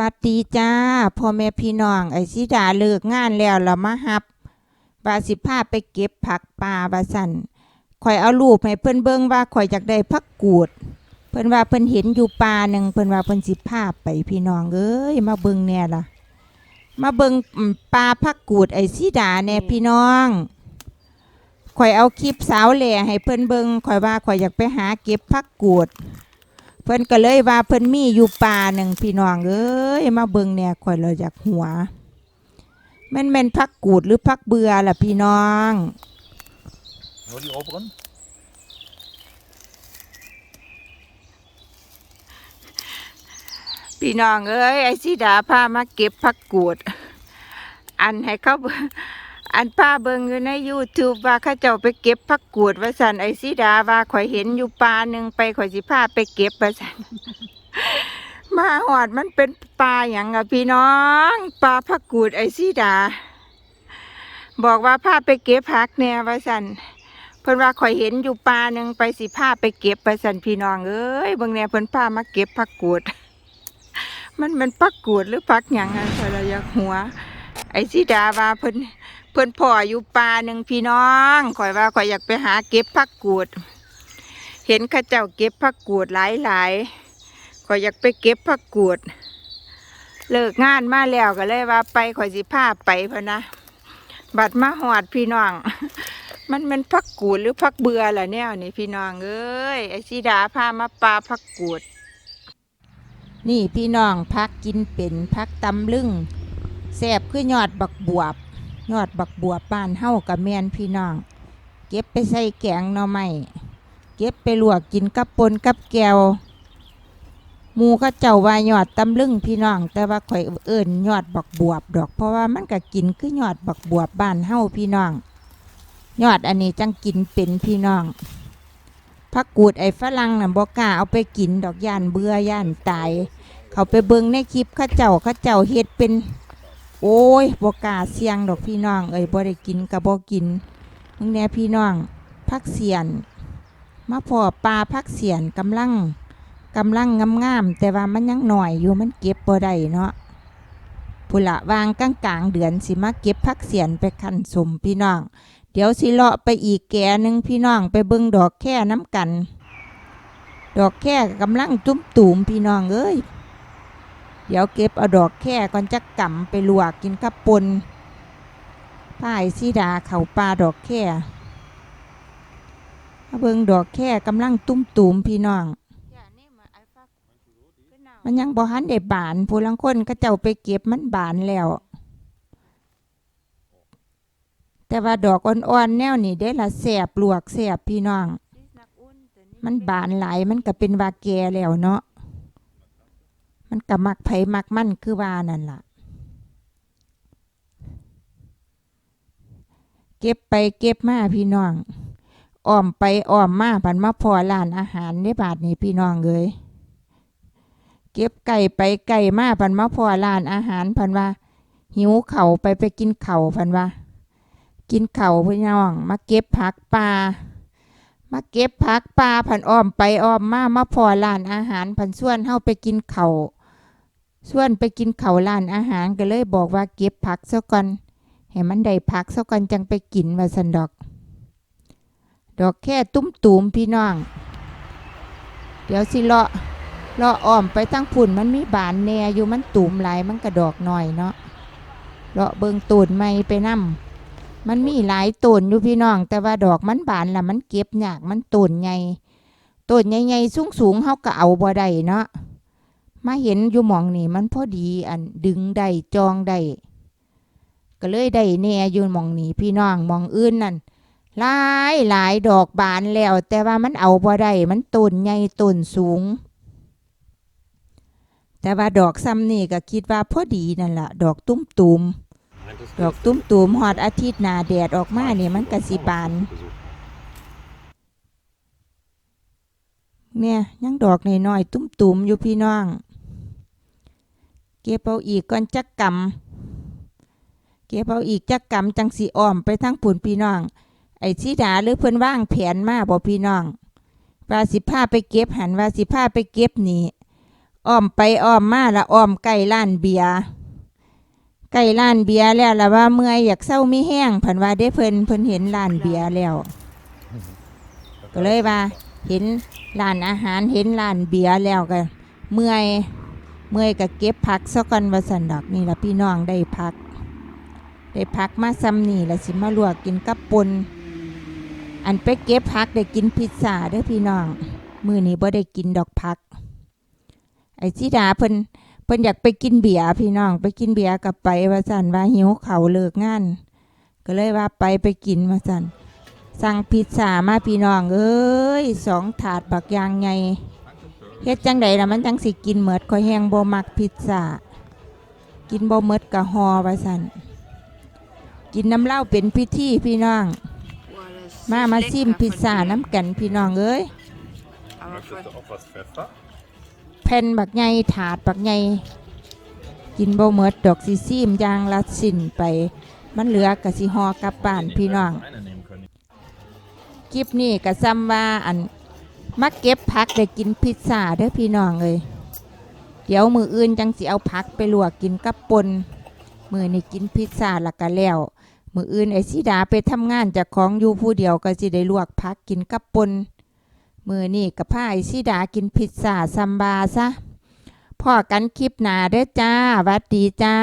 วัสดีจ้าพ่อแม่พี่น้อง ไอ้สิดาเลิกงานแล้วเรามาฮับว่าสิพาไปเก็บผักป่าว่าสั่นข่อยเอารูปให้เพิ่นเบิ่งว่าข่อยอยากได้ผักกูด เพิ่นว่าเพิ่นเห็นอยู่ป่าหนึ่งเพิ่นว่าเพิ่นสิพาไปพี่น้องเอ้ยมาเบิ่งแน่ล่ะมาเบิ่งป่าผักกูดไอ้สิดาแน่พี่น้องข่อยเอาคลิปสาวแหล่ให้เพิ่นเบิ่งข่อยว่าข่อยอยากไปหาเก็บผักกูด เพิ่นก็เลยว่าเพิ่นมีอยู่ป่าหนึ่งพี่น้องเอ้ยมาเบิ่งแหน่ยข่อยเลยอยากหัวแม่นแม่นพักกูดหรือพักเบื่อล่ะพี่น้อง Nur die oberen? พี่น้องเอ้ยไอ้สีดาพามาเก็บพักกูด อันให้เขา อันป้าเบิงอยู่ใน YouTube ว่าเขาเจ้าไปเก็บพักกูดว่าสันไอ้สีดาว่าข่อยเห็นอยู่ป่าหนึ่งไปข่อยสิพาไปเก็บว่าสันมาหอดมันเป็นปลาอย่างอะพี่น้องปลาพักกูดไอ้สีดา บอกว่าพาไปเก็บผักแน่ว่าสันเพิ่นว่าข่อยเห็นอยู่ปลาหนึ่งไปสิพาไปเก็บว่าสันพี่น้องเอ้ยเบิ่งแน่เพิ่นพามาเก็บผักกูด มันเป็นผักกูดหรือผักหยังอะข่อยเลยอยากหัว ไอ้สีดาว่าเพิ่น เพิ่นพ่ออยู่ปลาหนึ่งพี่น้องข่อยว่าข่อยอยากไปหาเก็บผักกูด เห็นข้าเจ้าเก็บผักกูดหลายหลายๆข่อยอยากไปเก็บผักกูด เลิกงานมาแล้วก็เลยว่าไปข่อยสิพาไปพะนะ บัดมาหอดพี่น้อง มันเป็นผักกูดหรือผักเบื่อล่ะเนี่ยนี่พี่น้องเอ้ยไอ้สีดาพามาปลาผักกูด นี่พี่น้องพักกินเป็นพักตำลึงแซ่บคือยอดบักบวบ ยอดบักบัวบบ้านเฮากับแมนพี่น้อง เก็บไปใส่แกงหน่อไม้เก็บไปลวกกินกับปนกับแก้วหมูเขาเจ้าว่ายอดตำลึงพี่น้อง แต่ว่าข่อยเอิ้นยอดบักบวบดอก เพราะว่ามันก็กินคือยอดบักบวบบ้านเฮาพี่น้อง ยอดอันนี้จังกินเป็นพี่น้องผักกูดไอ้ฝรั่งน่ะบ่กล้าเอาไปกินดอกย่านเบื่อย่านตาย เขาไปเบิ่งในคลิปข้าเจ้าข้าเจ้าเฮ็ดเป็น โอ้ยบกาเสียงดอกพี่น้อง เอ้ยบ่ได้กินก็บ่กินมึงแน่พี่น้องพักเสียนมาพอปลาพักเสียนกำลังกำลังงามๆแต่ว่ามันยังหน่อยอยู่มันเก็บบ่ได้เนาะพุละวางกลางกลางๆเดือนสิมาเก็บพักเสียนไปคั้นสมพี่น้อง เดี๋ยวสิเลาะไปอีกแก่หนึ่งพี่น้องไปเบิ่งดอกแค่น้ำกัน ดอกแค่กำลังตุ้มตูมพี่น้องเอ้ย เดี๋ยวเก็บเอาดอกแค่ก่อนจะกำไปลวกกินกับปนพ่ายสีดาเขาปลาดอกแค่มาเบิงดอกแค่กำลังตุ้มตูมพี่น้อง มันยังบ่หันได้บานผู้ลังคนก็เจ้าไปเก็บมันบานแล้ว แต่ว่าดอกอ่อนๆแนวนี้ได้ละแสบลวกแสบพี่น้อง มันบานหลายมันก็เป็นวาแกแล้วเนาะ มันก็มักไผมักมั่นคือว่านั่นล่ะ เก็บไปเก็บมาพี่น้องอ้อมไปอ้อมมาพันมาพอร้านอาหารในบาทนี้พี่น้องเอ้ยเก็บไก่ไปไก่มาพันมาพอร้านอาหารพันว่า หิวเข่าไปไปกินเข่าวพันว่า กินเข่าพี่น้อง มาเก็บผักปลามาเก็บผักปลาพันอ้อมไปอ้อมมามาพอร้านอาหารพันส่วนเฮาไปกินเข่า ส่วนไปกินเขาวร้านอาหารก็เลยบอกว่าเก็บผักซะก่อนให้มันได้ผักซะก่อนจังไปกินว่าสันดอก ดอกแค่ตุ้มตูมพี่น้อง เดี๋ยวสิเลาะเลาะอ้อมไปทั้งพุ่นมันมีบานแน่อยู่มันตูมหลายมันกระดอกหน่อยเนาะเลาะเบิงตูนไม่ไปนํมันมีหลายต้นอยู่พี่น้อง แต่ว่าดอกมันบานละมันเก็บยากมันต้นใหญ่ต้นใหญ่ๆสูงๆเฮาก็เอาบ่ได้เนาะ มาเห็นอยู่หมองนี่มันพอดีอันดึงได้จองได้ก็เลยได้แน่อยู่หมองนี่พี่น้องหมองอื่นนั่นหลายหลายดอกบานแล้ว แต่ว่ามันเอาบ่ได้มันต้นใหญ่ต้นสูง แต่ว่าดอกซ้ำนี่ก็คิดว่าพอดีนั่นละดอกตุ้มตูมดอกตุ้มตูมๆฮอดอาทิตย์หนาแดดออกมาเนี่ยมันก็สิบานเนี่ยยังดอกน้อยๆตุ้มตุมๆอยู่พี่น้อง เก็บเอาอีกก่อนจักกำเก็บเอาอีกจักกำจังสีอ้อมไปทั้งปุ่นพี่น้อง ไอ้สีดาหรือเพิ่อนว่างแผนมาบ่พี่น้องว่าสิพาไปเก็บหันว่าสิพาไปเก็บนี่อ้อมไปอ้อมมาละอ้อมใกล้านเบียร์ใกล้านเบียแล้วละว่าเมื่อยอยากเศร้าไมีแห้งผันว่าได้เพิ่นเพิ่นเห็นร้านเบียแล้ว ก็เลยว่า เห็นร้านอาหารเห็นร้านเบียร์แล้วก็เมื่อย เมื่อยก็เก็บผักซะก่อนว่าสันดอกนี่ละพี่น้องได้พัก ได้พักมาซ้ำนี่ละสิมาลวกกินกับปนอันไปเก็บพักได้กินพิซซ่าเด้อพี่น้อง มื้อนี้บ่ได้กินดอกพัก ไอ้สิดาเพิ่นเพิ่นอยากไปกินเบียร์พี่น้อง ไปกินเบียร์กับไปว่าสันว่าหิวเขาเลิกงานก็เลยว่าไปไปกินว่าสันสั่งพิซซ่ามาพี่น้องเอ้ยสองถาดบักยางไง เฮ็ดจังใดล่ะมันจังสิกินเหมิดข่อยแฮงบ่มักพิซซ่ากินบ่เหมิดกะฮอว่าสั่นกินน้ำเหล้าเป็นพิธีพี่น้อง มามาซิมพิซซ่าน้ำกันพี่น้องเอ้ยแผ่นบักใหญ่ถาดบักใหญ่กินบ่หมดดอกสิซีมยางละสิ้นไป มันเหลือกะสิฮอกลับบ้านพี่น้องคลิปนี้ก็ซ้ำว่าอัน มาเก็บผักได้กินพิซซ่าเด้อพี่น้องเอ้ยเดี๋ยวมืออื่นจังสิเอาผักไปลวกกินกับปนมือนี่กินพิซซ่าละก็แล้ว มืออื่นไอ้สิดาไปทำงานจากของอยู่ผู้เดียวก็สิได้ลวกผักกินกับปนมือนี่กับผ้าไอ้สิดากินพิซซ่าซัมบาซะพ่อกันคลิปหนาเด้อจ้าวัดดีจ้า